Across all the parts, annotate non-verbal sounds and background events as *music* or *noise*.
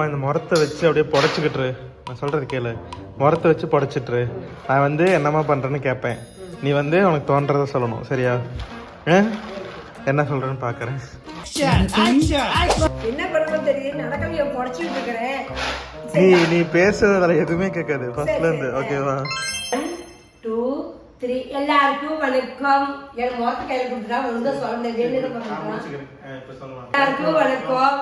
அம்மா இந்த முறத்தை வச்சு அப்படியே புடச்சிக்கிட்டுரு. நான் சொல்கிறது கேளு. முறத்தை வச்சு புடச்சிட்ரு. நான் வந்து என்னம்மா பண்ணுறேன்னு கேட்பேன் நீ வந்து உனக்கு தோன்றதை சொல்லணும். சரியா? என்ன சொல்கிறேன்னு பார்க்குறேன் என்ன பண்ணணும் தெரியும் நடக்கலையோ புடச்சிட்டு இருக்கிறேன். நீ நீ பேசுறதுல எதுவுமே கேட்காது. ஃபர்ஸ்ட்லேருந்து ஓகேவா டூ த்ரீ எல்லாருக்கும் வணக்கம். என் முகத்து கையில் கொடுத்துட்டா ஒழுங்கா என்ன பண்ணுறான் எல்லாருக்கும் வணக்கம்.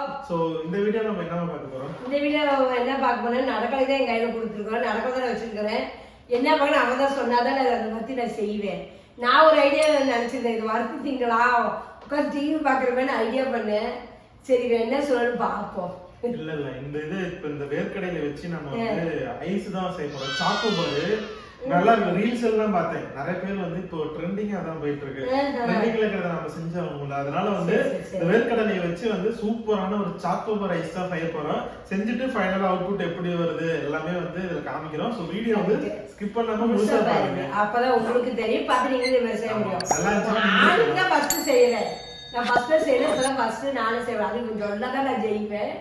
இந்த வீடியோ நம்ம என்னமா பார்க்க போகிறோம் இந்த வீடியோ என்ன பார்க்க போனேன் நடக்கலை தான் என் கையில் கொடுத்துருக்கோம். நடக்க தான் வச்சிருக்கிறேன். என்ன பார்க்கணும் அவன் தான் சொன்னாதான் நான் அதை பற்றி நான் செய்வேன். நான் ஒரு ஐடியா நினச்சிருந்தேன். இது வறுத்து திங்களா? உட்காந்து டிவி பார்க்குறப்ப ஐடியா பண்ணேன். சரி என்ன சொல்லணும்னு பார்ப்போம். இல்ல இல்ல. இந்த இது இப்ப இந்த வேர்க்கடையில வச்சு நம்ம வந்து ஐஸ் தான் செய்ய போறோம். சாக்கோபாரு நல்லா ரீல்ஸ் எல்லாம் பார்த்தேன். நிறைய பேர் வந்து இப்போ ட்ரெண்டிங் அதான் போயிட்டு இருக்கு ட்ரெண்டிங்ல இருக்கிறத நம்ம செஞ்சாகணும்ல அதனால வந்து இந்த வேர்க்கடலையை வச்சு வந்து சூப்பரான ஒரு சாக்கோபார் ஐஸ் தான் செய்ய போறோம். செஞ்சுட்டு ஃபைனல் அவுட்புட் எப்படி வருது எல்லாமே வந்து இதுல காமிக்கிறோம். ஸோ வீடியோ வந்து ஸ்கிப் பண்ணாம முழுசா பாருங்க. அப்பதான் உங்களுக்கு தெரியும். பார்த்து நீங்க செய்ய முடியும் நல்லா தான் ஃபர்ஸ்ட் செய்யறேன் நான் ஃபர்ஸ்ட் செய்யறேன் இப்பதான் ஃபர்ஸ்ட் நானும் செய்வேன். அது கொஞ்சம் தான் நான் ஜெயிப்பேன்.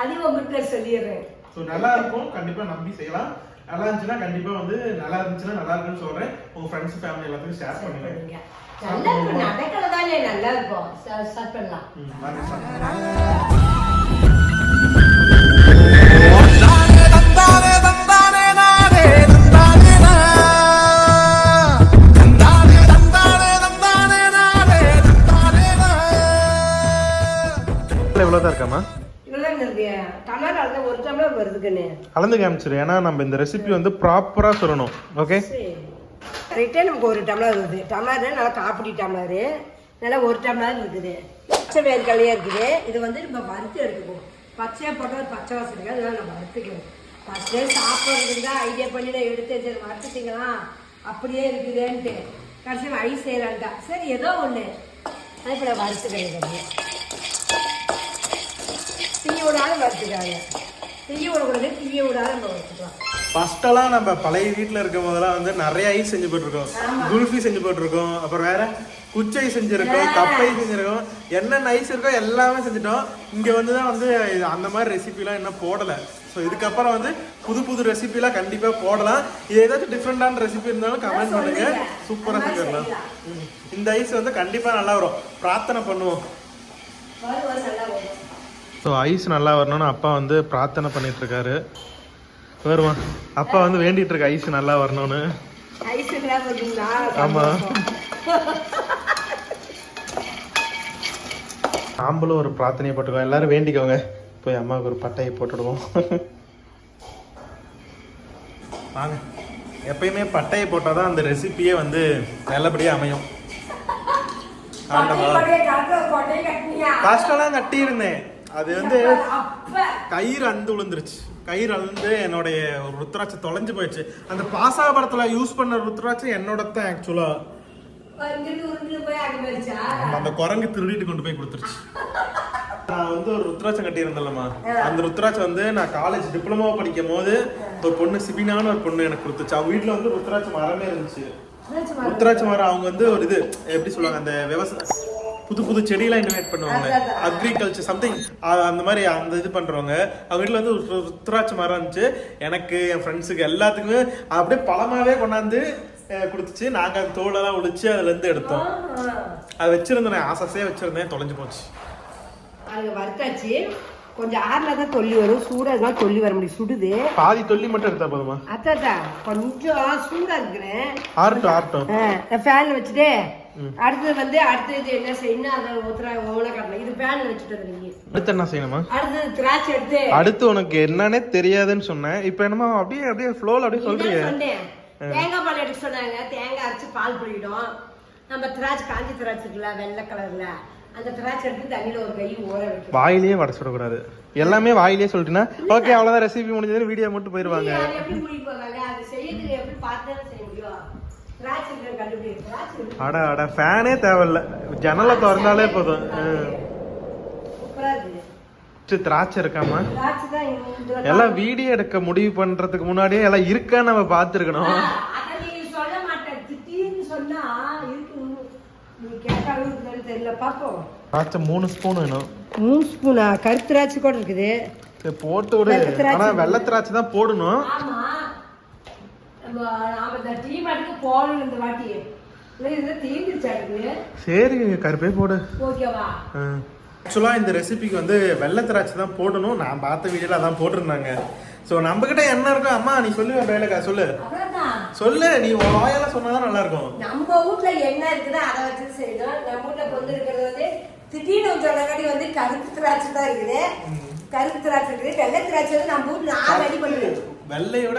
அதையும் உங்ககிட்ட சொல்லிடுறேன். ஸோ நல்லா இருக்கும். கண்டிப்பா நம்பி செய்யலாம். நல்லா இருந்துச்சுன்னா கண்டிப்பா வந்து நல்லா இருந்துச்சுன்னா நல்லா இருக்குன்னு சொல்றேன். உங்க ஃப்ரெண்ட்ஸ் ஃபேமிலி எல்லாத்துக்கும் ஷேர் பண்ணுங்க. நல்லா இருக்கும். நடக்கல தானே நல்லா இருக்கும். ஸ்டார்ட் பண்ணலாம். *laughs* கலந்து காமிச்சிரு. ஏன்னா நம்ம இந்த ரெசிபி வந்து ப்ராப்பரா சொல்லணும். ஓகே ரைட்டே நமக்கு ஒரு டம்ளர் வருது டம்ளர் நல்லா காப்பிடி டம்ளரு நல்லா ஒரு டம்ளர் இருக்குது. பச்சை வேர்க்கடலையே இருக்குது. இது வந்து நம்ம வறுத்து எடுத்துக்குவோம். பச்சையாக போட்டால் பச்சை வாசம் இருக்குது அதனால நம்ம வறுத்துக்கணும் ஃபஸ்ட்டே சாப்பிட்றதுக்கு தான் ஐடியா பண்ணி நான் எடுத்து சரி வறுத்துட்டீங்களா? அப்படியே இருக்குதுன்ட்டு. கடைசியில் ஐஸ் செய்யலான்ட்டா சரி ஏதோ ஒன்று அது இப்போ நான் வறுத்துக்கிறேன் தீய விடாத வறுத்துக்காங்க தீய விடக்கூடாது தீய விடாத நம்ம பழைய வீட்டில் இருக்கும் போதெல்லாம் வந்து நிறைய ஐஸ் செஞ்சு போட்டிருக்கோம். குல்ஃபி செஞ்சு போட்டிருக்கோம். அப்புறம் வேற குச்சை செஞ்சிருக்கோம் கப்பை செஞ்சிருக்கோம். என்னென்ன ஐஸ் இருக்கோ எல்லாமே செஞ்சுட்டோம். இங்கே வந்து தான் வந்து அந்த மாதிரி ரெசிபிலாம் இன்னும் போடலை. ஸோ இதுக்கப்புறம் வந்து புது புது ரெசிபிலாம் கண்டிப்பாக போடலாம். இது ஏதாச்சும் டிஃப்ரெண்டான ரெசிபி இருந்தாலும் கமெண்ட் பண்ணுங்க. சூப்பராக செஞ்சிடலாம். இந்த ஐஸ் வந்து கண்டிப்பாக நல்லா வரும். பிரார்த்தனை பண்ணுவோம். ஸோ ஐஸ் நல்லா வரணும்னு அப்பா வந்து பிரார்த்தனை பண்ணிட்டு இருக்காரு வருவான் அப்பா வந்து வேண்டிட்டு இருக்க ஐஸ் நல்லா வரணும்னு. ஐஸ்லாம் பார்த்தீங்களா ஆமா. *laughs* நாம்பளும் ஒரு பிரார்த்தனையை போட்டுக்கோம் எல்லாரும் வேண்டிக்கோங்க. போய் அம்மாவுக்கு ஒரு பட்டையை போட்டுடுவோம். *laughs* வாங்க. எப்பயுமே பட்டையை போட்டால் தான் அந்த ரெசிபியே வந்து நல்லபடியாக அமையும். கஷ்டம்லாம் கட்டி இருந்தேன் அது வந்து கயிறு அந்து விழுந்துருச்சு கயிறு அழுந்து என்னுடைய ஒரு ருத்ராட்சம் தொலைஞ்சு போயிடுச்சு. அந்த பாசா படத்துல யூஸ் பண்ண ருத்ராட்சம் என்னோட தான் ஆக்சுவலா அந்த குரங்கு திருடிட்டு கொண்டு போய் கொடுத்துருச்சு. *laughs* நான் வந்து ஒரு ருத்ராட்சம் கட்டியிருந்தேன்லம்மா. அந்த ருத்ராட்சம் வந்து நான் காலேஜ் டிப்ளமோ படிக்கும் போது ஒரு பொண்ணு சிபினான்னு ஒரு பொண்ணு எனக்கு கொடுத்துச்சு. அவங்க வீட்டுல வந்து ருத்ராட்ச மரமே இருந்துச்சு. ருத்ராட்ச மரம் அவங்க வந்து ஒரு இது எப்படி சொல்லுவாங்க அந்த விவசாய புது புது செடியெல்லாம் இன்வைட் பண்ணுவாங்க. அக்ரிகல்ச்சர் சம்திங் அந்த மாதிரி அந்த இது பண்றவங்க அவங்க வீட்டில் வந்து ஒரு ருத்ராட்ச மரம் இருந்துச்சு. எனக்கு என் ஃப்ரெண்ட்ஸுக்கு எல்லாத்துக்குமே அப்படியே பழமாவே கொண்டாந்து கொடுத்துச்சு. நாங்கள் அந்த தோலெல்லாம் ஒழிச்சு அதுல இருந்து எடுத்தோம் அதை வச்சிருந்தேன் ஆசாசையாக வச்சிருந்தேன். தொலைஞ்சு போச்சு. அது வறுத்தாச்சு. கொஞ்சம் ஆறுல தான் தொல்லி வரும். சூடா இருந்தா தொல்லி வர முடியும். சுடுது. பாதி தொல்லி மட்டும் எடுத்தா போதுமா? அத்தாத்தா கொஞ்சம் சூடா இருக்கிறேன். ஆறட்டும் ஆறட்டும். ஃபேன்ல வச்சுட்டு அடுத்தது வந்து அடுத்தது என்ன செய்யணும் அதை ஊத்துறா ஓன காட்டலாம் இது ஃபேன்ல வச்சுட்டு நீங்க அடுத்து என்ன செய்யணுமா? அடுத்தது திராட்சை எடுத்து. அடுத்து உனக்கு என்னன்னே தெரியாதுன்னு சொன்னேன். இப்போ என்னமா அப்படியே அப்படியே ஃப்ளோல அப்படியே சொல்றீங்க தேங்காய் பால் எடுக்க சொன்னாங்க. தேங்காய் அரைச்சு பால் புளியிடும் நம்ம திராட்சை காஞ்சி திராட்சை இருக்குல்ல வெள்ளை கலர்ல அந்த திராட்சை எடுத்து தண்ணியில ஒரு கை ஊற வைக்கணும். வாயிலேயே வட சுடக்கூடாது. எல்லாமே வாயிலேயே சொல்லிட்டுனா ஓகே அவ்வளோதான் ரெசிபி முடிஞ்சது வீடியோ மட்டும் போயிடுவாங்க அது எப்படி முடிப்பாங்க அது செய்யறதுக்கு எப்படி பார்த்து தானே செய்ய முடியும் திராட்சை இருக்கிற கண்டுபிடி திராட்சை இருக்கு. அட அட ஃபேனே தேவையில்ல. ஜன்னலை திறந்தாலே போதும். திராட்சை இருக்காமா எல்லாம் வீடியோ எடுக்க முடிவு பண்றதுக்கு முன்னாடியே எல்லாம் இருக்கான்னு நம்ம பார்த்துருக்கணும். திராட்சை மூணு ஸ்பூன் வேணும். மூணு ஸ்பூனா கருத்து திராட்சை கூட இருக்குது. போட்டு விடு. ஆனா வெள்ளை திராட்சை தான் போடணும். நாம இந்த டீ மாட்டுக்கு போகணும் இந்த வாட்டி இல்லை இந்த தீர்ந்துச்சாட்டுக்கு சரி கருப்பே போடு. ஓகேவா? ஆக்சுவலாக இந்த ரெசிபிக்கு வந்து வெள்ளை திராட்சை தான் போடணும். நான் பார்த்த வீடியோல அதான் போட்டிருந்தாங்க. ஸோ நம்ம கிட்ட என்ன இருக்கும் அம்மா நீ சொல்லு வேலைக்கா சொல்லு. சொல்லு நீ வாயால சொன்னாதான் நல்லா இருக்கும் நம்ம வீட்ல என்ன இருக்குதோ அதை வச்சு செய்யணும். நம்ம வீட்ல கொண்டு இருக்கிறது வந்து திடீர்னு சொன்னங்காட்டி வந்து கருப்பு திராட்சை தான் இருக்குது. கருப்பு திராட்சை இருக்குது. வெள்ளை திராட்சை வந்து நம்ம வீட்ல நான் ரெடி பண்ணுவேன் வெள்ளையோட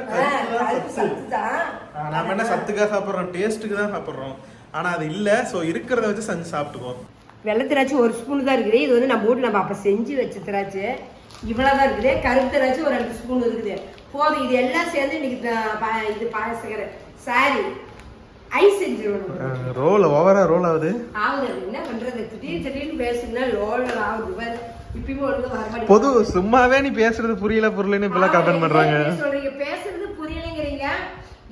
நாம என்ன சத்துக்காக சாப்பிட்றோம்? டேஸ்ட்டுக்கு தான் சாப்பிட்றோம். ஆனா அது இல்ல. ஸோ இருக்கிறத வச்சு செஞ்சு சாப்பிட்டுக்குவோம். வெள்ளை திராட்சை ஒரு ஸ்பூன் தான் இருக்குது. இது வந்து நம்ம வீட்டில் நம்ம அப்போ செஞ்சு வச்ச திராட்சை இவ்வளோ தான் இருக்குது. கருப்பு திராட்சை ஒரு ரெண்டு ஸ்பூன் இருக்குது. போதும். இது எல்லாம் சேர்ந்து இன்னைக்கு இது பாயசக்கிற சாரி ஐஸ் செஞ்சிருவோம் ரோல் ஓவரா ரோல் ஆகுது? ஆகுது. என்ன பண்றது? திடீர்னு திடீர்னு பேசுனா லோல் ஆகுது பொது சும்மாவே நீ பேசுறது புரியல புரியலன்னு இப்பெல்லாம் கமெண்ட் பண்றாங்க. சொல்றீங்க? பேசுறது புரியலைங்கிறீங்க.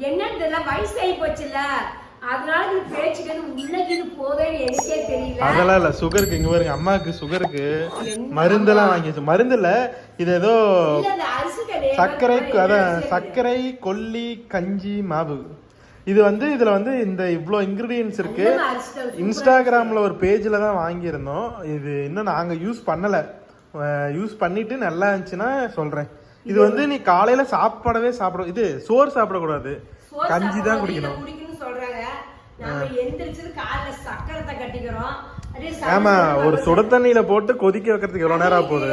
என்னன்னு தெரியல வயசு ஆகி போச்சுல்ல. அதனால நீ பேச்சுக்கு உள்ள இது போதேன்னு எனக்கே தெரியல. அதெல்லாம் இல்ல சுகருக்கு இங்க பாருங்க அம்மாவுக்கு சுகருக்கு மருந்தெல்லாம் வாங்கி வச்சு மருந்து இல்ல இது ஏதோ. சர்க்கரை அதான் சர்க்கரை கொல்லி கஞ்சி மாவு. இது வந்து இதுல வந்து இந்த இவ்ளோ இன்கிரீடியன்ஸ் இருக்கு. இன்ஸ்டாகிராம்ல ஒரு பேஜ்ல தான் வாங்கியிருந்தோம். இது இன்னும் நாங்க யூஸ் பண்ணல. யூஸ் பண்ணிட்டு நல்லா இருந்துச்சுன்னா சொல்றேன். இது வந்து நீ காலையில சாப்பிடவே சாப்பிட இது சோறு சாப்பிடக்கூடாது. கஞ்சி தான் குடிக்கணும். ஆமா ஒரு சுட தண்ணியில போட்டு கொதிக்க வைக்கிறதுக்கு எவ்வளவு நேரம் போகுது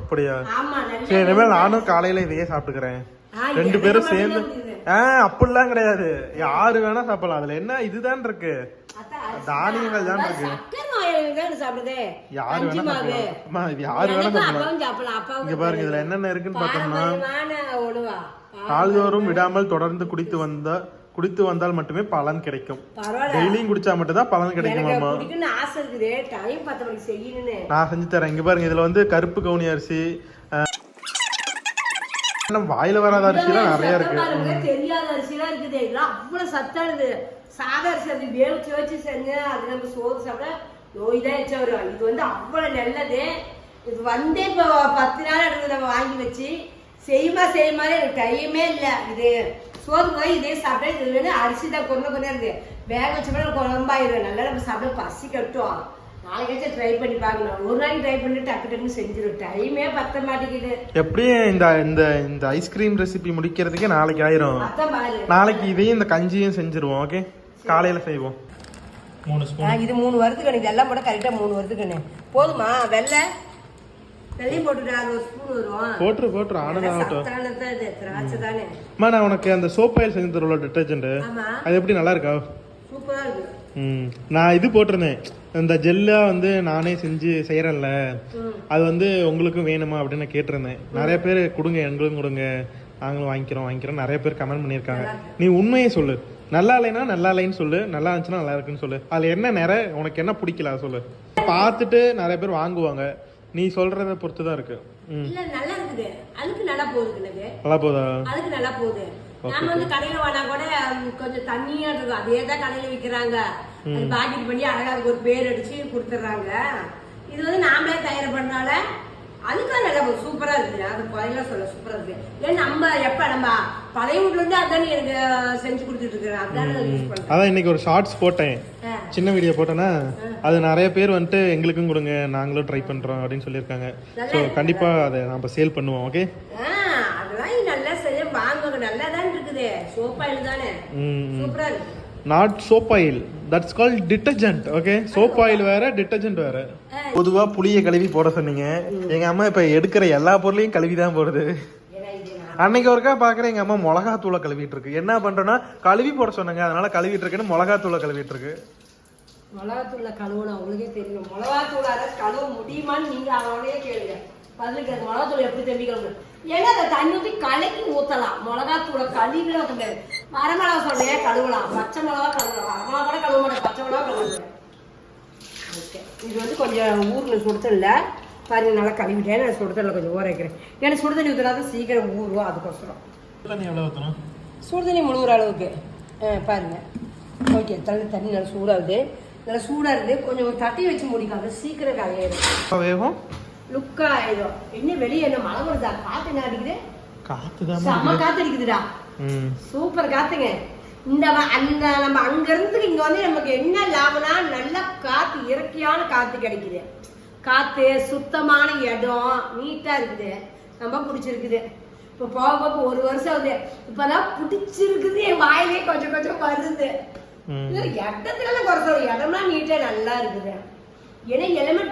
அப்படியா? சரி இனிமேல் நானும் காலையில இதையே சாப்பிட்டுக்கிறேன். ரெண்டு பேரும் மட்டும்தான் சேர்ந்து முடியுது. ஆ அப்படிலாம் கிடையாது. யாரு வேணா சாப்பிடலாம். அதுல என்ன இதுதான் இருக்கு? தானியங்கள் தான் இருக்கு. யாரு வேணா. சாப்பிடலாம். அம்மா இது யாரு வேணா சாப்பிடலாம். இங்க பாருங்க இதுல என்னென்ன இருக்குன்னு பார்த்தோம்னா நாள்தோறும் விடாமல் தொடர்ந்து குடித்து வந்தா குடித்து வந்தால் மட்டுமே பலன் கிடைக்கும். டெய்லியும் குடிச்சா மட்டும் தான் பலன் செய்யணும்னு. நான் செஞ்சு தரேன். இங்க பாருங்க இதுல வந்து கருப்பு கவுனி அரிசி வாயில வராத அரிசிலாம் நிறைய இருக்கு. தெரியாத அரிசிலாம் இருக்குது. இதெல்லாம் அவ்வளவு சத்தானது சாதா அரிசி அது வேவிச்சு வச்சு செஞ்சு அது நம்ம சோறு சாப்பிட நோய் தான் வரும். இது வந்து அவ்வளவு நல்லது. இது வந்தே இப்போ பத்து நாள் எடுத்து நம்ம வாங்கி வச்சு செய்யுமா செய்யுமா எனக்கு டைமே இல்லை. இது சோறு போய் இதே சாப்பிட்டா இது வேணும் அரிசி தான் கொண்டு கொண்டு இருக்கு. வேக வச்ச கூட குழம்பாயிரும். நல்லா நம்ம சாப்பிட பசி கட்டும் நாளைக்காச்சும் ட்ரை பண்ணி பார்க்கணும். ஒரு நாளைக்கு ட்ரை பண்ணி டக்கு டக்குன்னு செஞ்சிடும் டைமே பத்த மாட்டேங்குது. எப்படியும் இந்த இந்த இந்த ஐஸ்கிரீம் ரெசிபி முடிக்கிறதுக்கே நாளைக்கு ஆயிரும். அதான் பாரு நாளைக்கு இதையும் இந்த கஞ்சியும் செஞ்சிருவோம் ஓகே காலையில செய்வோம். மூணு ஸ்பூன் இது மூணு வருது கணக்கு எல்லாம் போட கரெக்டா மூணு வருது கண்ணு. போதுமா? வெள்ளை. போட்டுரு போட்டுரு. ஆனது ஆகட்டும். நான் உனக்கு அந்த சோப் ஆயில் செஞ்சு டிட்டர்ஜென்ட் ஆமா. அது எப்படி நல்லா இருக்கா? சூப்பரா இருக்கு. நான் இது போட்டிருந்தேன். இந்த ஜெல்லா வந்து நானே செஞ்சு செய்யறேன்ல ம். அது வந்து உங்களுக்கும் வேணுமா அப்படின்னு கேட்டிருந்தேன். நிறைய பேர் கொடுங்க எங்களுக்கும் கொடுங்க. நாங்களும் வாங்கிக்கிறோம் வாங்கிக்கிறோம். நிறைய பேர் கமெண்ட் பண்ணியிருக்காங்க. நீ உண்மையை சொல்லு. நல்லா இல்லைன்னா நல்லா இல்லைன்னு சொல்லு. நல்லா இருந்துச்சுன்னா நல்லா இருக்குன்னு சொல்லு. அதுல என்ன நிறை? உனக்கு என்ன பிடிக்கல சொல்லு. பார்த்துட்டு நிறைய பேர் வாங்குவாங்க. நீ சொல்றத பொறுத்து தான் இருக்கு நல்லா போகுது? அதுக்கு நல்லா போகுது. நாம வந்து கடையில வாங்கினா கூட கொஞ்சம் தண்ணியா இருக்கும். அதே தான் கடையில விக்கிறாங்க. அது பாக்கெட் பண்ணி அழகா ஒரு பேர் அடிச்சு கொடுத்துட்றாங்க இது வந்து நாமளே தயார் பண்ணால அதுக்கும் நல்லா சூப்பரா இருக்குது. அது குறையெல்லாம் சொல்ல சூப்பரா இருக்கு ஏன் நம்ம எப்ப நம்ம பழைய வீட்ல இருந்து அதானே எனக்கு செஞ்சு கொடுத்துட்டு இருக்கிறேன். அதானே யூஸ் பண்றேன். அதான் இன்னைக்கு ஒரு ஷார்ட்ஸ் போட்டேன். சின்ன வீடியோ போட்டேன்னா அது நிறைய பேர் வந்துட்டு எங்களுக்கும் கொடுங்க. நாங்களும் ட்ரை பண்றோம். அப்படின்னு சொல்லியிருக்காங்க. ஸோ கண்டிப்பா அதை நம்ம சேல் பண்ணுவோம். ஓகே அதெல்லாம் நல்லா செய்ய வாங்குவாங்க நல்லா தான் இருக்குது. சோப்பாயில் தானே. சூப்பரா இருக்கு. Not soap oil that's call detergent okay soap oil வேற டிட்டர்ஜென்ட் வேற. பொதுவா புளிய கழுவி போட சொன்னீங்க. எங்க அம்மா இப்ப எடுக்கிற எல்லா பொருளையும் கழுவி தான் போடுது அன்னைக்கு ஒருக்கா பாக்குறேன் எங்க அம்மா மிளகா தூளை கழுவிட்டு இருக்கு. என்ன பண்றேன்னா கழுவி போட சொன்னாங்க. அதனால கழுவிட்டு இருக்கேன்னு மிளகா தூளை கழுவிட்டு இருக்கு மிளகாத்தூள்ல கழுவணும் உங்களுக்கே தெரியும். மிளகாத்தூள் கழுவ முடியுமான்னு நீங்க அவனே கேளுங்க. பதிலுக்கு அது மிளகாத்தூள் எப்படி தம்பி கழுவணும் ஏன்னா அதை தண்ணி ஊற்றி கலக்கி ஊத்தலாம். மிளகாத்தூளை ஊற்ற முடியாது வரமிளகா சொல்றேன் கழுவலாம்? பச்சை மிளகா கழுவலாம். வரமிளகா கூட கழுவ மாட்டேன். பச்சை மிளகா கழுவுறேன் ஓகே. இது வந்து கொஞ்சம் ஊரில் சுடுதல்ல. பாருங்க நல்லா கழுவிட்டேன். நான் சுடுதல்ல கொஞ்சம் ஊற வைக்கிறேன். ஏன்னா சுடுதண்ணி ஊற்றினா தான் சீக்கிரம் ஊறும். அதுக்கோசரம். தண்ணி எவ்வளவு ஊத்தணும்? சுடுதண்ணி முழுகிற அளவுக்கு. ஆ, பாருங்க. ஓகே தண்ணி தண்ணி நல்லா சூடாகுது. நல்லா சூடாக இருக்குது கொஞ்சம் தட்டி வச்சு முடிக்காம சீக்கிரம் காலியாயிடும் வேகம். லுக்கா ஆயிடும் என்ன வெளியே என்ன மழை வருதா? காத்து என்ன அடிக்குது? காத்து செம்ம காத்து அடிக்குதுடா. சூப்பர் காத்துங்க. இந்த அந்த நம்ம அங்க இருந்து இங்க வந்து நமக்கு என்ன லாபம்னா நல்ல காத்து இயற்கையான காத்து கிடைக்குது. காத்து சுத்தமான இடம் நீட்டா இருக்குது. ரொம்ப பிடிச்சிருக்குது. இப்போ போக போக ஒரு வருஷம் ஆகுது. இப்பதான் பிடிச்சிருக்குது. என் வாயிலே கொஞ்சம் கொஞ்சம் வருது. இடத்துல குறைச்ச இடம்லாம் நீட்டா நல்லா இருக்குது. ஏன்னா எல்லாமே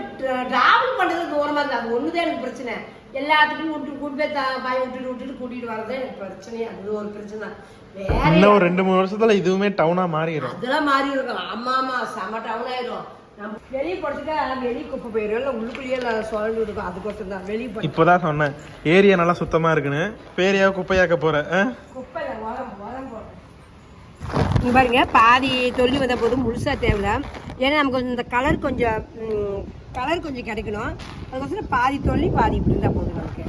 டிராவல் பண்றது தூரமா இருக்கு. அது ஒண்ணுதான் எனக்கு பிரச்சனை. எல்லாத்துக்கும் விட்டு கூட்டு போய் த- பாய் விட்டுட்டு விட்டுட்டு கூட்டிட்டு வரது எனக்கு பிரச்சனையே அது ஒரு பிரச்சனை. வேற இன்னும் ஒரு ரெண்டு மூணு வருஷத்துல இதுவுமே டவுனா மாறிடும் அதெல்லாம் மாறி இருக்கும் ஆமா ஆமா. செம டவுன் ஆயிடும் நம்ம வெளியே போறதுக்கு வெளியே குப்பை போயிடும் இல்லை உள்ளுக்குள்ளேயே சுழண்டு இருக்கும். அதுக்கோசரம் தான் வெளியே போய் இப்போதான் சொன்னேன். ஏரியா நல்லா சுத்தமா இருக்குன்னு. பேரியா குப்பையாக்க போற? குப்பை இல்லை உரம் உரம் போடுறேன் இங்க பாருங்க பாதி தொல்லி வந்த போது முழுசா தேவையில்ல. ஏன்னா நமக்கு கொஞ்சம் இந்த கலர் கொஞ்சம் கலர் கொஞ்சம் கிடைக்கணும். அதுக்கோசரம் பாதி தொல்லி பாதி இப்படி இருந்தா போதும் நமக்கு.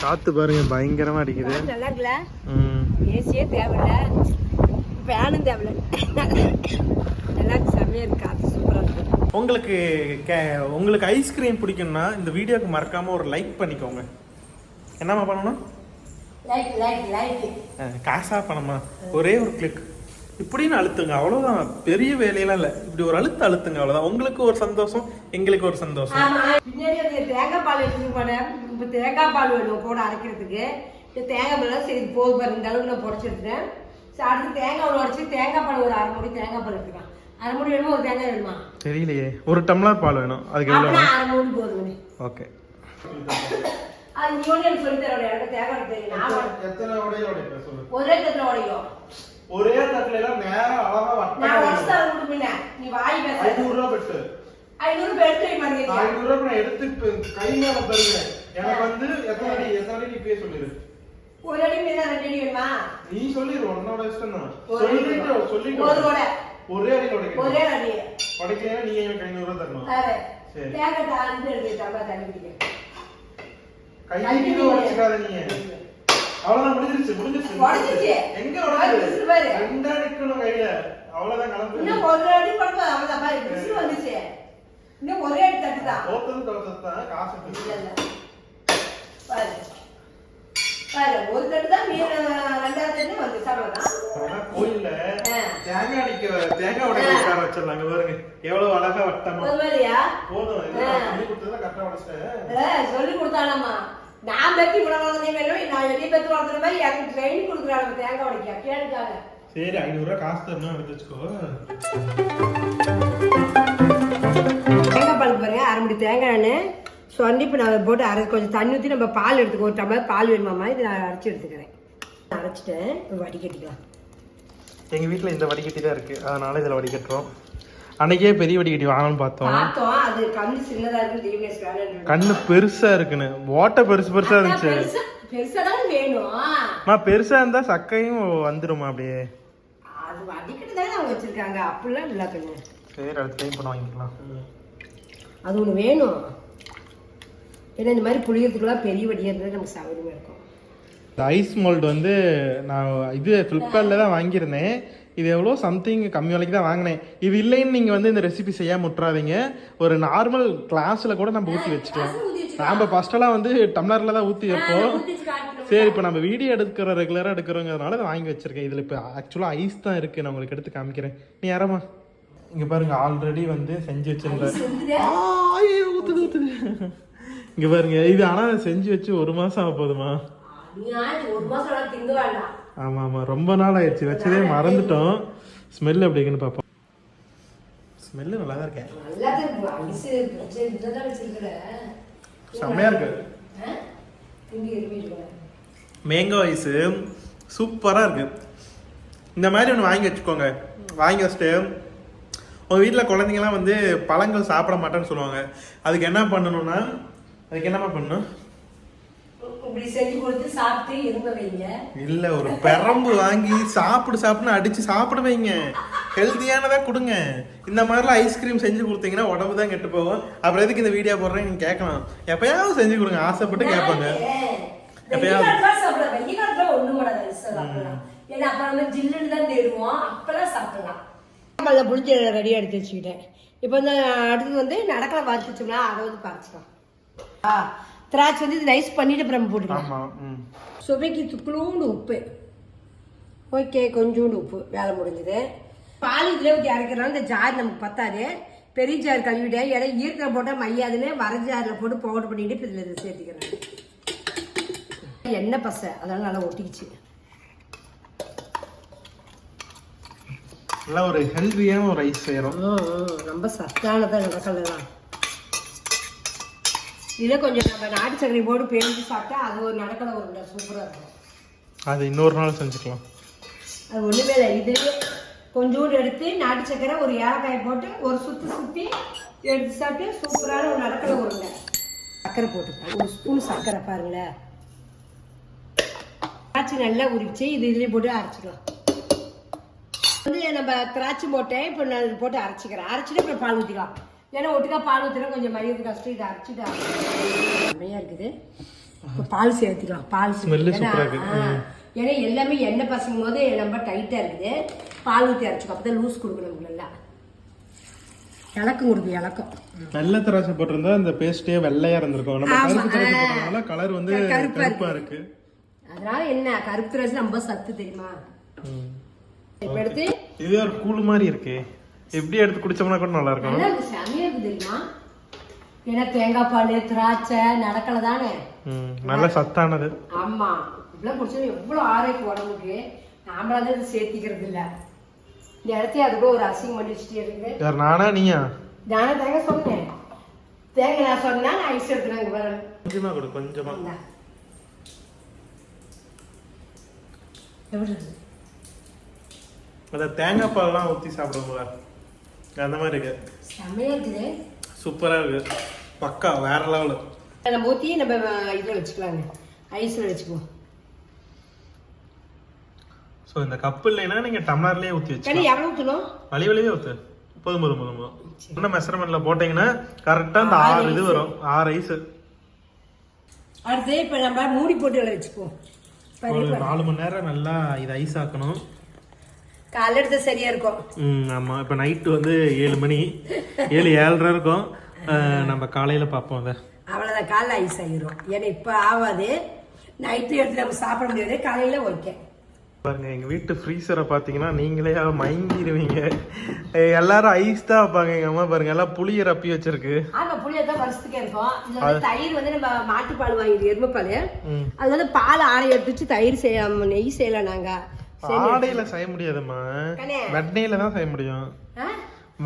காத்து பாருங்க பயங்கரமா அடிக்குது. நல்லா இருக்குல்ல. ஏசியே தேவையில்ல. ஃபேனும் தேவையில்ல. நல்லா இருக்கு செம்மையா இருக்கு காத்து சூப்பரா இருக்கு. உங்களுக்கு கே- உங்களுக்கு ஐஸ்கிரீம் பிடிக்கும்னா இந்த வீடியோக்கு மறக்காம ஒரு லைக் பண்ணிக்கோங்க. என்னம்மா பண்ணணும்? ஆ, காசா பணமா? ஒரே ஒரு கிளிக் இப்படின்னு அழுத்துங்க. அவ்வளவுதான். பெரிய வேலையெல்லாம் இல்லை. இப்படி ஒரு அழுத்து அழுத்துங்க. அவ்வளவுதான். உங்களுக்கு ஒரு சந்தோஷம் எங்களுக்கு ஒரு சந்தோஷம். பின்னாடி தேங்காய் பால் எடுத்துட்டு போனேன். இப்போ தேங்காய் பால் வேணும் கூட அரைக்கிறதுக்கு. இந்த தேங்காய் பால் சரி போதும் பாரு இந்த அளவுக்கு நான் புடச்சிருக்கேன் சரி அடுத்து தேங்காய் உடச்சி தேங்காய் பால் ஒரு அரை மூடி தேங்காய் பால் எடுத்துக்கலாம். அரை மூடி வேணுமா? ஒரு தேங்காய் வேணுமா? தெரியலையே. ஒரு டம்ளர் பால் வேணும். அதுக்கு எவ்வளோ அரை மூடி போதும் ஓகே. அது நீ ஒன்று சொல்லி தர எனக்கு தேங்காய் ஒரே தட்டில் உடையும் ஒரே தட்டுல எல்லாம் நேரம் அழகா நான் உடச்சு தர முடியும் பின்ன நீ வாய் பேச. ஐநூறு ரூபா பெட்டு. ஐநூறு ரூபாய் எடுத்து வை மாதிரி ஐநூறு ரூபா நான் எடுத்து கை மேல தருவேன் எனக்கு வந்து எத்தனை அடி எத்தனை அடி நீ பேச சொல்லிடு ஒரு அடி மீதா ரெண்டு அடி வேணுமா? நீ சொல்லிடு உன்னோட இஷ்டம் தான். சொல்லிட்டு. சொல்லிட்டு ஒரு உடை. ஒரே அடி உடைக்கணும் ஒரே அடி உடைக்கலைன்னா நீ எனக்கு ஐநூறு ரூபா தரணும் சரி. சரி. தேங்காய் தாளிச்சு எடுத்துக்கிட்டாங்க தண்ணி குடிக்க கைக்கு உடைச்சிக்காத நீ. அவ்வளவுதான் முடிஞ்சிருச்சு முடிஞ்சிருச்சு உடைஞ்சிருச்சு. எங்க உடைஞ்சிருச்சு. ரெண்டா நிக்கணும் கையில? அவ்வளவுதான் கலந்து இன்னும் ஒரு அடி படுத்து அவ்வளவுதான். பாரு விசில் வந்துச்சு. இன்னும் ஒரே அடி தட்டு தான் தோத்தது தோத்தது தான் காசு இல்ல. பாரு. பாரு ஒரு தட்டு தான் மீன் ரெண்டாவது தட்டு வந்து ஆனா கோயில்ல. தேங்காய் அடிக்க தேங்காய் உடைக்க உட்கார வச்சிடலாங்க பாருங்க. எவ்வளவு அழகா வட்டமா. போதும். சொல்லி கொடுத்ததுல நான் பெத்தி உணவு நீ வேணும் நான் வெளியே பெத்து வளர்த்துற மாதிரி எனக்கு ட்ரெயின் கொடுக்குறாங்க தேங்காய் உடைக்க கேளுக்காங்க சரி ஐநூறு ரூபாய் காசு தரணும் எடுத்து வச்சுக்கோ. தேங்காய் பால் பாருங்க அரை மணி தேங்காய் எண்ணெய். சொன்னி இப்போ நான் அதை போட்டு அரை கொஞ்சம் தண்ணி ஊற்றி நம்ம பால் எடுத்துக்கோ. ஒரு டம்ளர் பால் வேணுமாமா இது நான் அரைச்சி எடுத்துக்கிறேன். அரைச்சிட்டேன். இப்போ வடிகட்டிக்கலாம். எங்க வீட்ல இந்த வடிகட்டி தான் இருக்கு. அதனால இதுல வடிகட்டுறோம். அன்னைக்கே பெரிய வடிகட்டி வாங்கணும்னு பார்த்தோம். கண்ணு பெருசா இருக்குன்னு. ஓட்டை பெருசு பெருசா இருந்துச்சு. பெருசா பெருசா தான் வேணும். நான் பெருசா இருந்தா சக்கையும் வந்துருமா அப்படியே? வடிக்கட்டு சரி அடுத்த டைம் பண்ண வாங்கிக்கலாம். அது ஒன்று வேணும். ஏன்னா இந்த மாதிரி புளியறதுக்குலாம் பெரிய வடியாக இருந்தால் நமக்கு சௌகரியமாக இருக்கும். இந்த ஐஸ் மோல்டு வந்து நான் இது ஃப்ளிப்கார்ட்டில் தான் வாங்கியிருந்தேன். இது எவ்வளோ சம்திங் கம்மி விலைக்கு தான் வாங்கினேன். இது இல்லைன்னு நீங்கள் வந்து இந்த ரெசிபி செய்யாம முட்டுறாதீங்க ஒரு நார்மல் கிளாஸில் கூட நம்ம ஊற்றி வச்சுக்கலாம். நாம் ஃபஸ்ட்டெல்லாம் வந்து டம்ளரில் தான் ஊற்றி வைப்போம். சரி இப்போ நம்ம வீடியோ எடுக்கிற ரெகுலராக எடுக்கிறோங்கிறதுனால இதை வாங்கி வச்சிருக்கேன். இதில் இப்போ ஆக்சுவலாக ஐஸ் தான் இருக்குது நான் உங்களுக்கு எடுத்து காமிக்கிறேன். நீ யாரம்மா? இங்கே பாருங்க ஆல்ரெடி வந்து செஞ்சு வச்சிருந்தேன் ஊற்றுது ஊற்றுது இங்கே பாருங்க இது ஆனால் செஞ்சு வச்சு ஒரு மாதம் ஆக போதுமா ஆமாம் ஆமாம் ரொம்ப நாள் ஆயிடுச்சு. வச்சதே மறந்துட்டோம். ஸ்மெல் எப்படி இருக்குன்னு பார்ப்போம் ஸ்மெல்லு நல்லா தான் இருக்கேன் செம்மையாக இருக்கு. மேங்கோ ஐஸு சூப்பராக இருக்கு. இந்த மாதிரி ஒன்று வாங்கி வச்சுக்கோங்க. வாங்கி வச்சுட்டு உங்கள் வீட்டில் குழந்தைங்கலாம் வந்து பழங்கள் சாப்பிட மாட்டேன்னு சொல்லுவாங்க. அதுக்கு என்ன பண்ணணும்னா அதுக்கு என்னம்மா பண்ணணும்? இப்படி செஞ்சு கொடுத்து சாப்பிட்டு இருந்த வைங்க. இல்லை ஒரு பெரம்பு வாங்கி சாப்பிடு சாப்பிடுன்னு அடிச்சு சாப்பிட வைங்க. ஹெல்த்தியானதாக கொடுங்க. இந்த மாதிரிலாம் ஐஸ்கிரீம் செஞ்சு கொடுத்தீங்கன்னா உடம்பு தான் கெட்டு போகும். அப்புறம் எதுக்கு இந்த வீடியோ போடுறேன் நீங்கள் கேட்கலாம். எப்பயாவது செஞ்சு கொடுங்க. ஆசைப்பட்டு கேட்பாங்க. எப்பயாவது. ஏன்னா அப்புறம் வந்து ஜில்லுன்னு தான் தேடுவோம். அப்பெல்லாம் சாப்பிடலாம். சாம்பாரில் புளிஞ்ச ரெடியாக எடுத்து வச்சுக்கிட்டேன். இப்போ வந்து அடுத்து வந்து நடக்கலை வறுத்துச்சோம்னா அதை வந்து பறிச்சிக்கலாம் ஆ திராட்சை வந்து இது நைஸ் பண்ணிட்டு அப்புறம் போட்டுக்கலாம். சுவைக்கு துக்குளூண்டு உப்பு. ஓகே கொஞ்சோண்டு உப்பு. வேலை முடிஞ்சது. பால் இதில் ஊற்றி அரைக்கிறனால இந்த ஜார் நமக்கு பத்தாது. பெரிய ஜார் கழுவிட்டு இடம் ஈரத்தில் போட்டால் மையாதுன்னு வர ஜாரில் போட்டு பவுடர் பண்ணிட்டு இப்போ இதில் இதை சேர்த்துக்கிறேன். எண்ணெய் பசை. அதெல்லாம் நல்லா ஒட்டிக்கிச்சு. நல்லா ஒரு ஹெல்தியான ஒரு ரைஸ் செய்யறோம். ம், ம், ரொம்ப சத்தானதான் இதில் கொஞ்சம் நம்ம நாட்டு சர்க்கரை போட்டு பேஞ்சு சாப்பிட்டா அது ஒரு நடக்கலை ஒரு சூப்பராக இருக்கும். அது இன்னொரு நாள் செஞ்சுக்கலாம். அது ஒண்ணுமே இல்லை. இது கொஞ்சோண்டு எடுத்து நாட்டு சக்கரை ஒரு ஏலக்காய் போட்டு ஒரு சுத்தி சுத்தி எடுத்து சாப்பிட்டு சூப்பரான ஒரு நடக்கல உருண்டை சக்கரை போட்டுக்கலாம். ஒரு ஸ்பூன் சக்கரை பாருங்களேன். திராட்சை நல்லா உரிச்சு இது இதுலேயே போட்டு அரைச்சிக்கலாம். வந்து நம்ம திராட்சை போட்டேன். இப்போ நான் போட்டு அரைச்சிக்கிறேன். அரைச்சிட்டு அப்புறம் பால் ஊற்றிக்கலாம் ஏன்னா ஒட்டுக்கா பால் ஊற்றினா கொஞ்சம் மரியது கஷ்டம் இதை அரைச்சிட்டு செம்மையாக இருக்குது. இப்போ பால் சேர்த்துக்கலாம் பால் ஏன்னா, எல்லாமே எண்ணெய் பசங்கும் போது ரொம்ப டைட்டாக இருக்குது. பால் ஊற்றி அரைச்சிக்கோ அப்போ தான் லூஸ் கொடுக்கணும் உங்களுக்கு நல்லா இலக்கம் கொடுக்கும் இலக்கம். வெள்ளை திராட்சை போட்டிருந்தா இந்த பேஸ்டே வெள்ளையா இருந்திருக்கும். நம்ம கருப்பு திராட்சை ஆ. போட்டதுனால கலர் வந்து கருப்பா இருக்கு. அதனால என்ன கருப்பு திராட்சை ரொம்ப சத்து தெரியுமா. இப்போ எடுத்து இது ஒரு கூழ் மாதிரி இருக்கு. எப்படி எடுத்து குடிச்சோம்னா கூட நல்லா இருக்கும். நல்லா இருக்கு இருக்குது தெரியுமா? ஏன்னா தேங்காய் பால் திராட்சை நடக்கலை தானே? நல்ல சத்தானது. ஆமா. இப்படிலாம் குடிச்சது எவ்வளவு ஆரோக்கியம் உடம்புக்கு? நாமளா தான் சேர்த்திக்கிறது இல்ல. இந்த இடத்தையும் அதுக்கு ஒரு அசிங்கம் பண்ணி வச்சுட்டே இருக்குது யார் நானா நீயா? நானே தேங்க சொன்னேன். தேங்க நான் சொன்னா நான் ஐஸ் எடுத்துனாங்க கொஞ்சமா கொடு கொஞ்சமா. எப்படி இருக்கு? அந்த தேங்காய் பால்லாம் ஊத்தி சாப்பிடுவோம்ல அந்த மாதிரி இருக்கு. செமையா இருக்குது. சூப்பரா இருக்கு. பக்கா வேற லெவலு நம்ம ஊற்றி நம்ம இதில் வச்சுக்கலாங்க. ஐஸில் வச்சுக்குவோம். ஸோ இந்த கப்பு இல்லைன்னா நீங்க டம்ளர்லயே ஊத்தி வச்சு எவ்வளோ ஊற்றணும் வழி வழியே ஊத்து. போதும் போதும் போதும் போதும். இன்னும் மெஷர்மெண்ட்ல போட்டீங்கன்னா கரெக்டா இந்த ஆறு இது வரும். ஆறு ஐஸ் அடுத்து இப்போ நம்ம மூடி போட்டு வச்சுக்குவோம். ஒரு நாலு மணி நேரம் நல்லா இது ஐஸ் ஆக்கணும். காலைல எடுத்தா சரியா இருக்கும். ம் ஆமா. இப்போ நைட்டு வந்து ஏழு மணி ஏழு ஏழரை இருக்கும். நம்ம காலையில பார்ப்போம் அதை. அவ்வளோதான் காலைல ஐஸ் ஆகிரும். ஏன்னா இப்போ ஆகாது. நைட்டு எடுத்து நம்ம சாப்பிட முடியாது. காலையில் ஓகே பாருங்க எங்க வீட்டு ஃப்ரீசரை பாத்தீங்கன்னா நீங்களே மயங்கிடுவீங்க எல்லாரும் ஐஸ் தான் வைப்பாங்க எங்க அம்மா பாருங்க. எல்லாம் புளிய ரப்பி வச்சிருக்கு. ஆமா புளியை தான் வருஷத்துக்கே இருக்கும் இதுல வந்து தயிர் வந்து நம்ம மாட்டுப்பால் வாங்கிது எருமைப்பால். அது வந்து பால் ஆடை எடுத்து வச்சு தயிர் செய்யாம நெய் செய்யலாம் நாங்க. ஆடையில செய்ய முடியாதும்மா. கண்ணே. வெண்ணெயில தான் செய்ய முடியும்?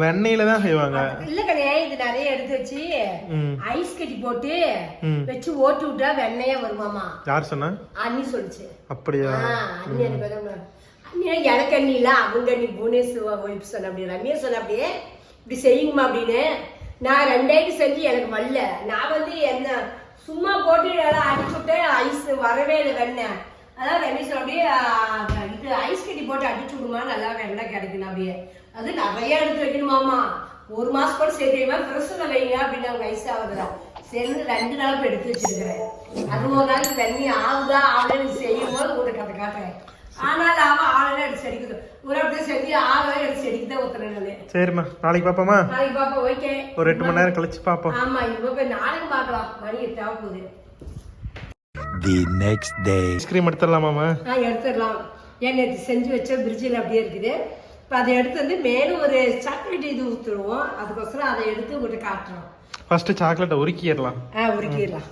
வெண்ணெயில தான் செய்வாங்க. இல்ல கண்ணே இது நிறைய எடுத்து வச்சு ஐஸ் கட்டி போட்டு. வச்சு ஓட்டு விட்டா வெண்ணையா வருமாமா யார் சொன்னா? அண்ணி சொல்லுச்சு. அப்படியா? அண்ணி எனக்கு எனக்கு அண்ணி இல்ல அவங்க அண்ணி புவனேஸ் ஒய்ஃப் சொன்ன அப்படி ரம்யா சொன்ன அப்படியே இப்படி செய்யுங்கம்மா அப்படின்னு நான் ரெண்டாயிரம் செஞ்சு எனக்கு வரல. நான் வந்து என்ன சும்மா போட்டு எல்லாம் அடிச்சு விட்டேன் ஐஸ் வரவே இல்லை வெண்ணெய் அதான் ரமேஷ் சொன்ன அப்படியே இது ஐஸ் கட்டி போட்டு அடிச்சு விடுமா? நல்லா வெண்ணெய் கிடைக்கணும் அப்படியே. அது நிறைய எடுத்து வைக்கணுமாமா? ஒரு மாசம் கூட சேர்த்து வைமா ஃப்ரெஷ்ஷில் வைங்க அப்படின்னு அவங்க ஐஸ் ஆகுதுல சேர்ந்து ரெண்டு நாள் இப்ப எடுத்து வச்சிருக்கிறேன். அது ஒரு நாளைக்கு தண்ணி ஆகுதா ஆகலன்னு செய்யும் போது உங்களுக்கு கதை காட்டுறேன். ஆனால் அவன் ஆளுநர் எடுத்து செடிக்குது ஒரு அப்படியே செஞ்சு ஆளுநர் எடுத்து செடிக்கு தான் ஊத்துறேன் நானு. சரிம்மா நாளைக்கு பார்ப்போமா நாளைக்கு பாப்பா ஓகே ஒரு எட்டு மணி நேரம் கழிச்சு பார்ப்போம் ஆமா இப்போ போய் நாளைக்கு பார்க்கலாம். மணி எட்டாக போகுது. The next day. Ice cream எடுத்துடலாமாம்மா ஆ எடுத்துடலாம். ஏன் நேற்று செஞ்சு வச்ச பிரிட்ஜில் அப்படியே இருக்குது. இப்போ அதை எடுத்து வந்து மேலும் ஒரு சாக்லேட் இது ஊற்றுருவோம் அதுக்கோசரம் அதை எடுத்து உங்கள்கிட்ட காட்டுறோம். ஃபர்ஸ்ட் சாக்லேட்டை உருக்கிடலாம். ஆ உருக்கிடலாம்.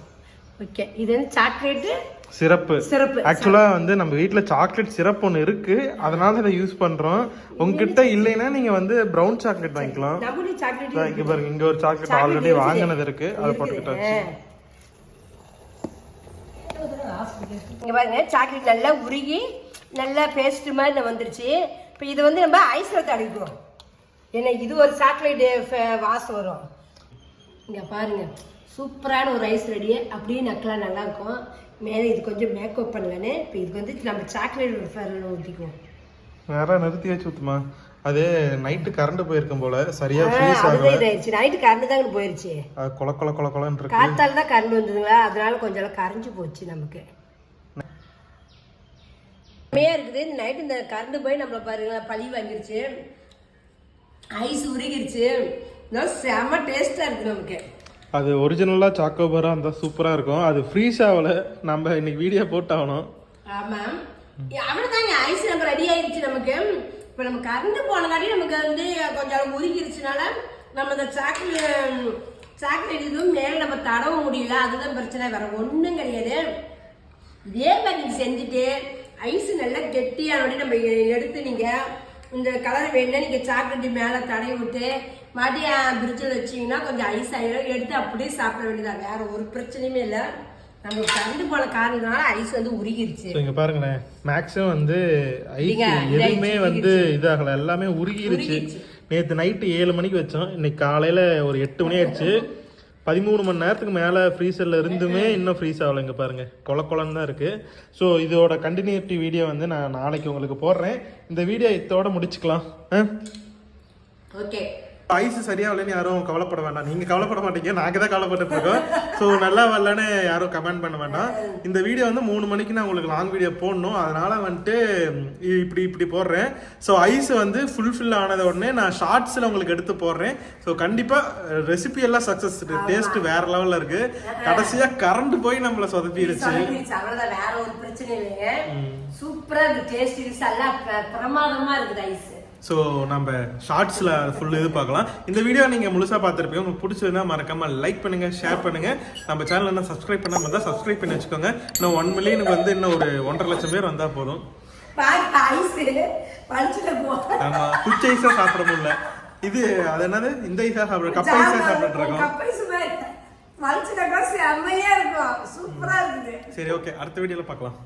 ஓகே இது வந்து சாக்லேட்டு சிறப்பு சிறப்பு ஆக்சுவலா வந்து நம்ம வீட்ல சாக்லேட் சிரப் ஒன்று இருக்கு. அதனால இதை யூஸ் பண்றோம். உங்ககிட்ட இல்லைன்னா நீங்க வந்து பிரவுன் சாக்லேட் வாங்கிக்கலாம். இங்க பாருங்க. இங்க ஒரு சாக்லேட் ஆல்ரெடி. வாங்கினது இருக்கு. அதை போட்டுக்கிட்டாச்சு. இங்க பாருங்க சாக்லேட் நல்லா உருகி நல்லா பேஸ்ட் மாதிரி வந்துருச்சு. இப்போ இது வந்து நம்ம ஐஸில் தடவிக்குவோம். ஏன்னா இது ஒரு சாக்லேட் வாசம் வரும். இங்க பாருங்க சூப்பரான ஒரு ஐஸ் ரெடி அப்படியே நக்கலாம் நல்லா இருக்கும். மேலே இது கொஞ்சம் மேக்கப் பண்ணலன்னு. இப்போ இதுக்கு வந்து நம்ம சாக்லேட் ஊற்றிக்குவோம் வேற நிறுத்தி வச்சு ஊத்துமா அது நைட்டு கரண்ட் போயிருக்கும் போல சரியா ஃப்ரீஸ் ஆகல. நைட்டு கரண்ட் தாங்க போயிருச்சு. அது கொல கொல கொல கொலன்னு இருக்கு. காத்தால தான் கரண்ட் வந்ததுங்களா? அதனால கொஞ்சம் கரைஞ்சு போச்சு நமக்கு. செம்மையா இருக்குது. இந்த நைட்டு இந்த கரண்ட் போய் நம்மளை பாருங்களா பழி வாங்கிருச்சு. ஐஸ் உருகிருச்சு. நல்லா செம்ம டேஸ்டா இருக்கு நமக்கு. அது ஒரிஜினலாக சாக்கோபராக இருந்தால் சூப்பராக இருக்கும். அது ஃப்ரீஸ் ஆகலை. நம்ம இன்னைக்கு வீடியோ போட்டாகணும். ஆமா. அவ்வளவுதாங்க. ஐஸ் நம்ம ரெடி ஆயிருச்சு நமக்கு. இப்ப நம்ம கரண்ட் போனங்காட்டி நமக்கு வந்து கொஞ்சம் உருகிருச்சுனால நம்ம இந்த சாக்லேட் சாக்லேட் இதுவும் மேல நம்ம தடவ முடியல. அதுதான் பிரச்சனை. வேற ஒண்ணும் கிடையாது. இதே மாதிரி செஞ்சுட்டு ஐஸ் நல்லா கெட்டியான நம்ம எடுத்து நீங்க இந்த கலர் வேணும்னா நீங்க சாக்லேட் மேல தடவி விட்டு மறுபடியும் பிரிட்ஜில் வச்சீங்கன்னா கொஞ்சம் ஐஸ் ஆயிரும். எடுத்து அப்படியே சாப்பிட வேண்டியதா? வேற ஒரு பிரச்சனையுமே இல்லை. நம்ம கரண்ட் போன காரணத்தினால ஐஸ் வந்து உருகிருச்சு. இங்கே பாருங்களேன் மேக்ஸிமம் வந்து ஐஸ் எதுவுமே வந்து இதாகலை. எல்லாமே உருகிருச்சு. உருகிருச்சு. நேற்று நைட்டு ஏழு மணிக்கு வச்சோம். இன்னைக்கு காலையில் ஒரு எட்டு மணி ஆயிடுச்சு. பதிமூணு மணி நேரத்துக்கு மேலே ஃப்ரீசரில் இருந்துமே இன்னும் ஃப்ரீஸ் ஆகலைங்க பாருங்கள் கொல தான் இருக்குது ஸோ இதோட கண்டினியூட்டி வீடியோ வந்து நான் நாளைக்கு உங்களுக்கு போடுறேன். இந்த வீடியோ இதோட முடிச்சுக்கலாம். ஆ? ஓகே ஐஸ் சரியாகலன்னு யாரும் கவலைப்பட வேண்டாம். நீங்க கவலைப்பட மாட்டீங்க. நாங்க தான் கவலைப்பட்டு இருக்கோம். ஸோ நல்லா வரலன்னு யாரும் கமெண்ட் பண்ண வேண்டாம். இந்த வீடியோ வந்து மூணு மணிக்கு நான் உங்களுக்கு லாங் வீடியோ போடணும். அதனால வந்துட்டு இப்படி இப்படி போடுறேன். ஸோ ஐஸ் வந்து ஃபுல்ஃபில் ஆனத உடனே நான் ஷார்ட்ஸில் உங்களுக்கு எடுத்து போடுறேன். ஸோ கண்டிப்பாக ரெசிபி எல்லாம் சக்ஸஸ் டேஸ்ட் வேற லெவலில் இருக்கு. கடைசியாக கரண்ட் போய் நம்மளை சொதப்பிடுச்சு. சொல்லிடுச்சு அவ்வளவுதான் வேற ஒரு பிரச்சனை இல்லைங்க. சூப்பரா இருக்கு. டேஸ்ட் இது எல்லாம் பிர- பிரமாதமா இருக்குது ஐஸ் ஸோ நம்ம ஷார்ட்ஸில் ஃபுல் இது பார்க்கலாம். இந்த வீடியோ நீங்கள் முழுசாக பார்த்துருப்பீங்க. உங்களுக்கு பிடிச்சதுன்னா மறக்காம லைக் பண்ணுங்க ஷேர் பண்ணுங்க. நம்ம சேனல் என்ன சப்ஸ்கிரைப் பண்ணாமல் இருந்தால் சப்ஸ்கிரைப் பண்ணி வச்சுக்கோங்க. இன்னும் ஒன் மில்லியனுக்கு வந்து இன்னும் ஒரு ஒன்றரை லட்சம் பேர் வந்தால் போதும். ஐஸ் குச்சி ஐஸாக சாப்பிட முடியல. இது அது என்னது? இந்த ஐஸாக சாப்பிட கப் ஐஸாக சாப்பிட்டுட்டு இருக்கோம். சரி ஓகே அடுத்த வீடியோவில் பார்க்கலாம்.